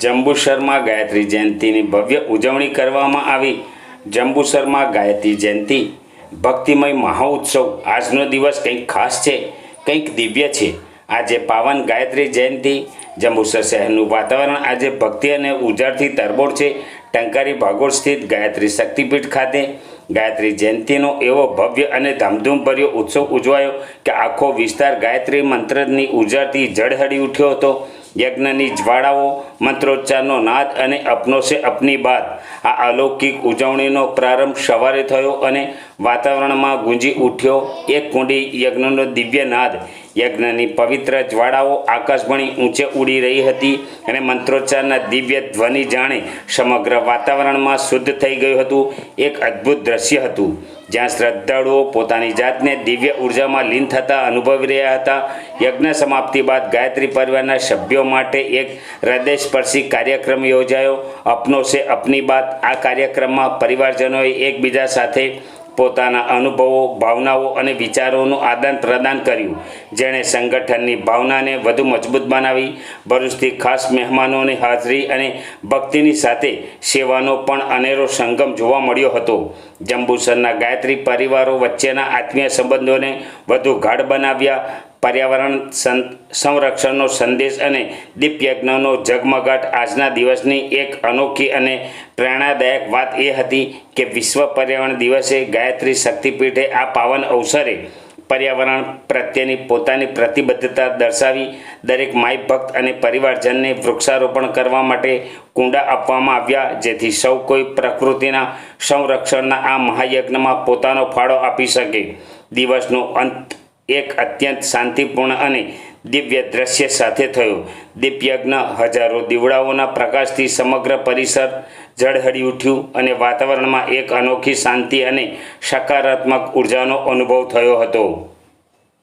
જંબુસરમાં ગાયત્રી જયંતિની ભવ્ય ઉજવણી કરવામાં આવી. જંબુસરમાં ગાયત્રી જયંતિ, ભક્તિમય મહાઉત્સવ આજનો દિવસ કંઈક ખાસ છે, કંઈક દિવ્ય છે. આજે પાવન ગાયત્રી જયંતિ જંબુસર શહેરનું વાતાવરણ આજે ભક્તિ અને ઉજાળથી તરબોળ છે. ટંકારી ભાગોળ સ્થિત ગાયત્રી શક્તિપીઠ ખાતે ગાયત્રી જયંતિનો એવો ભવ્ય અને ધામધૂમભર્યો ઉત્સવ ઉજવાયો કે આખો વિસ્તાર ગાયત્રી મંત્રની ઉજાળથી ઝળહળી ઉઠ્યો હતો. યજ્ઞની જ્વાળાઓ મંત્રોચ્ચારનો નાદ અને અપનો છે અપની બાદ. આ અલૌકિક ઉજવણીનો પ્રારંભ સવારે થયો અને વાતાવરણમાં ગુંજી ઉઠ્યો. એક કુંડી યજ્ઞનો દિવ્ય નાદ. યજ્ઞની પવિત્ર જ્વાળાઓ આકાશવાણી ઊંચે ઉડી રહી હતી અને મંત્રોચ્ચારના દિવ્ય ધ્વનિ જાણે સમગ્ર વાતાવરણમાં શુદ્ધ થઈ ગયું હતું. એક અદ્ભુત દ્રશ્ય હતું. જ્યાં શ્રદ્ધાળુઓ પોતાની જાતને દિવ્ય ઉર્જામાં લીન થતા અનુભવી રહ્યા હતા. યજ્ઞ સમાપ્તિ બાદ ગાયત્રી પરિવારના સભ્યો માટે એક હૃદયસ્પર્શી કાર્યક્રમ યોજાયો. અપનો છે અપની બાત. આ કાર્યક્રમમાં પરિવારજનોએ એકબીજા સાથે પોતાના અનુભવો, ભાવનાઓ અને વિચારોનું આદાન પ્રદાન કર્યું. જેણે સંગઠનની ભાવનાને વધુ મજબૂત બનાવી. ભરૂચથી ખાસ મહેમાનોની હાજરી અને ભક્તિની સાથે સેવાનો પણ અનેરો સંગમ જોવા મળ્યો હતો. જંબુસરના ગાયત્રી પરિવારો વચ્ચેના આત્મીય સંબંધોને વધુ ગાઢ બનાવ્યા. પર્યાવરણ સંરક્ષણનો સંદેશ અને દીપયજ્ઞનો ઝગમગાટ આજના દિવસની એક અનોખી અને પ્રેરણાદાયક વાત એ હતી કે વિશ્વ પર્યાવરણ દિવસે ગાયત્રી શક્તિપીઠે આ પાવન અવસરે પર્યાવરણ પ્રત્યેની પોતાની પ્રતિબદ્ધતા દર્શાવી દરેક માય ભક્ત અને પરિવારજનને વૃક્ષારોપણ કરવા માટે કુંડા આપવામાં આવ્યા, જેથી સૌ કોઈ પ્રકૃતિના સંરક્ષણના આ મહાયજ્ઞમાં પોતાનો ફાળો આપી શકે. દિવસનો અંત એક અત્યંત શાંતિપૂર્ણ અને દિવ્ય દ્રશ્ય સાથે થયું. દીપયજ્ઞ હજારો દીવડાઓના પ્રકાશથી સમગ્ર પરિસર ઝળહળી ઉઠ્યું અને વાતાવરણમાં એક અનોખી શાંતિ અને સકારાત્મક ઉર્જાનો અનુભવ થયો હતો.